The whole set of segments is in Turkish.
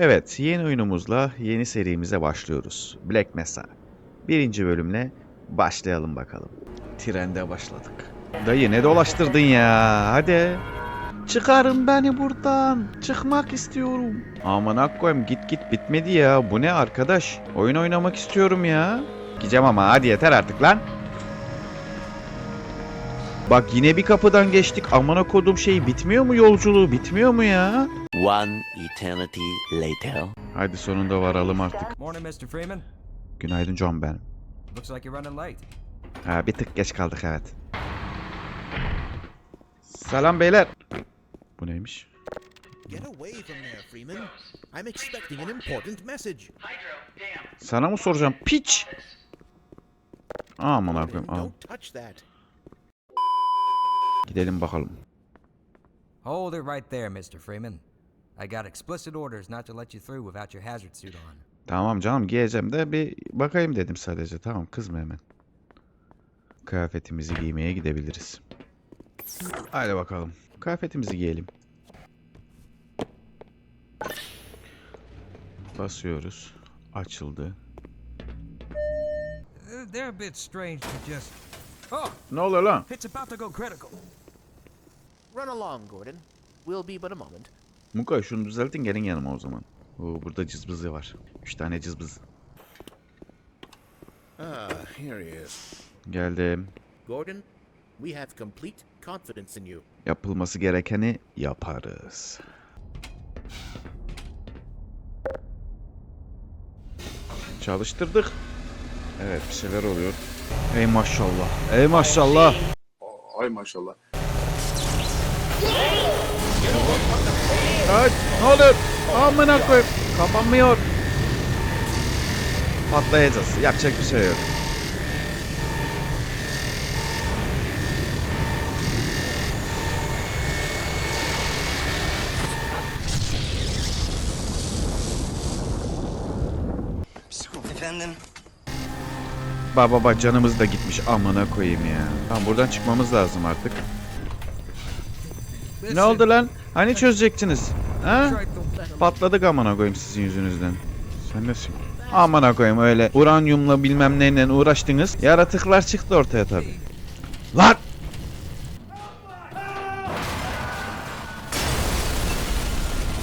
Evet, yeni oyunumuzla yeni serimize başlıyoruz. Black Mesa. Birinci bölümle başlayalım bakalım. Trende başladık. Dayı ne dolaştırdın ya? Hadi. Çıkarın beni buradan. Çıkmak istiyorum. Aman koyayım git git bitmedi ya. Bu ne arkadaş? Oyun oynamak istiyorum ya. Gideceğim ama hadi yeter artık lan. Bak yine bir kapıdan geçtik. Amına kodum şey bitmiyor mu yolculuğu? Bitmiyor mu ya? One eternity later. Hadi sonunda varalım artık. Morning, Mr. Freeman. Günaydın John ben. Looks like you're running late. Ha bir tık geç kaldık evet. Selam beyler. Bu neymiş? Get away from there, Freeman. I'm expecting an important message. Sana mı soracağım? Piç. Aman al. Don't touch that. Gidelim bakalım. Hold it right there, Mr. Freeman. I got explicit orders not to let you through without your hazard suit on. Tamam canım giyeceğim de bir bakayım dedim sadece. Tamam kızma hemen. Kıyafetimizi giymeye gidebiliriz. Haydi bakalım. Kıyafetimizi giyelim. Basıyoruz. Açıldı. Uh, They're a bit strange to just. Oh, Ne oluyor lan? it's about to go critical. Run along, Gordon. We'll be but a moment. Muka şunu düzeltin gelin yanıma o zaman. Oo, burada cızbızı var. Üç tane cızbız. Ah, here he is. Geldim. Gordon, we have complete confidence in you. Yapılması gerekeni yaparız. Çalıştırdık. Evet bir şeyler oluyor. Ey maşallah. Ey maşallah. Ay maşallah. Ay, ne oluyor? Amına koyayım. Kapanmıyor. Patlayacağız. Yapacak bir şey yok. Efendim? Baba baba canımız da gitmiş amına koyayım ya. Tamam buradan çıkmamız lazım artık. Ne oldu lan? Hani çözecektiniz? Ha? Patladık amına koyayım sizin yüzünüzden. Sen nesin? Amına koyayım öyle uranyumla bilmem neyle uğraştınız. Yaratıklar çıktı ortaya tabi. Lan!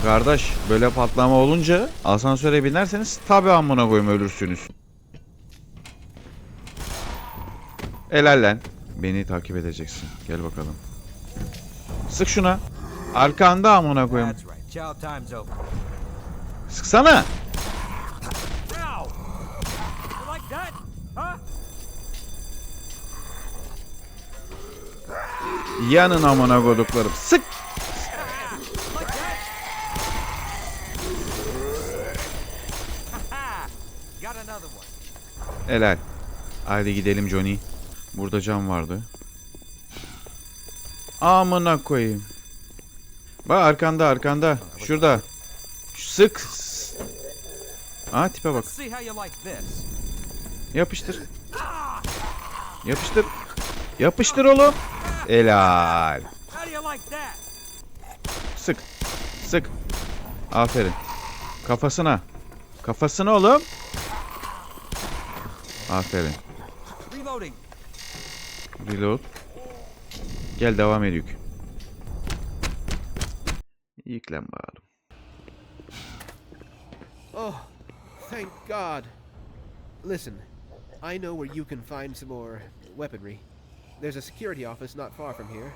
Kardeş böyle patlama olunca asansöre binerseniz tabi amına koyayım ölürsünüz. Helal lan. Beni takip edeceksin. Gel bakalım. Sık şuna. Arkanda amına koyayım. Sıksana. Yanın amına koyduklarım. Sık. Helal. Haydi gidelim Johnny. Burada cam vardı. Amına koyayım. Bak arkanda arkanda. Şurada. Sık. Aa tipe bak. Yapıştır. Yapıştır. Yapıştır oğlum. Helal. Sık. Sık. Aferin. Kafasına. Kafasına oğlum. Aferin. Reload. Gel devam. Yüklen bakalım. Oh, thank God. Listen, I know where you can find some more weaponry. There's a security office not far from here.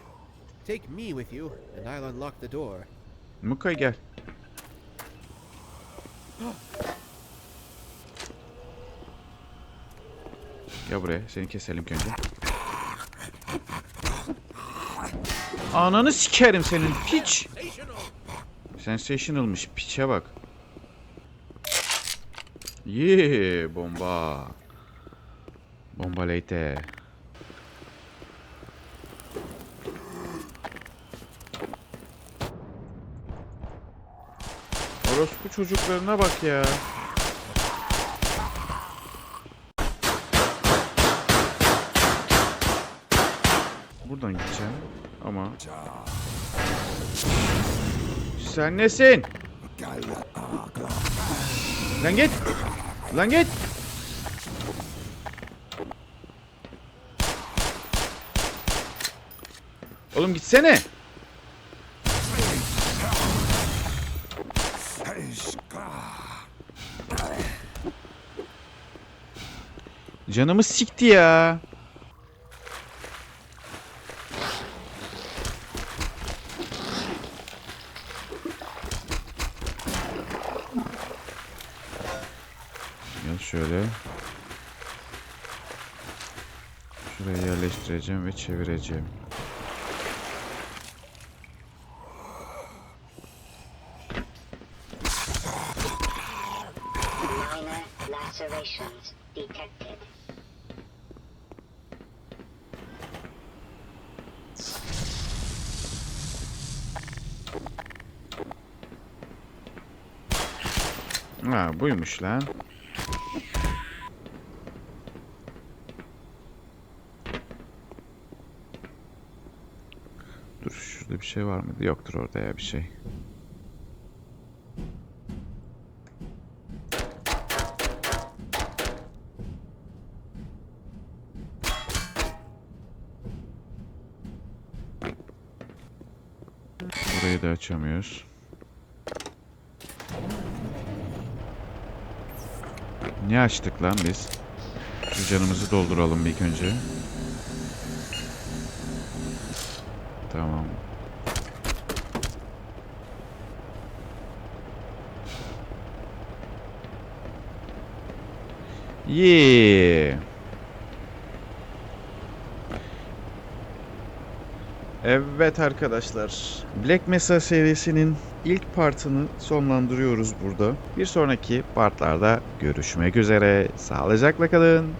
Take me with you, and I'll unlock the door. Mukay gel. Gel buraya. Seni keselim önce. Ananı sikerim senin piç. Sensational'mış piçe bak. Yee bomba. Bomba leyte. Orospu çocuklarına bak ya. Buradan gideceğim ama... Sen nesin? Lan git. Lan git. Oğlum gitsene. Canımı sikti ya. Şöyle. Şuraya yerleştireceğim ve çevireceğim. Ha buymuş lan. Dur şurada bir şey var mıydı? Yoktur orada ya bir şey. Burayı da açamıyoruz. Niye açtık lan biz? Şu canımızı dolduralım ilk önce. Tamam. Yeah. Evet arkadaşlar. Black Mesa serisinin ilk partını sonlandırıyoruz burada. Bir sonraki partlarda görüşmek üzere. Sağlıcakla kalın.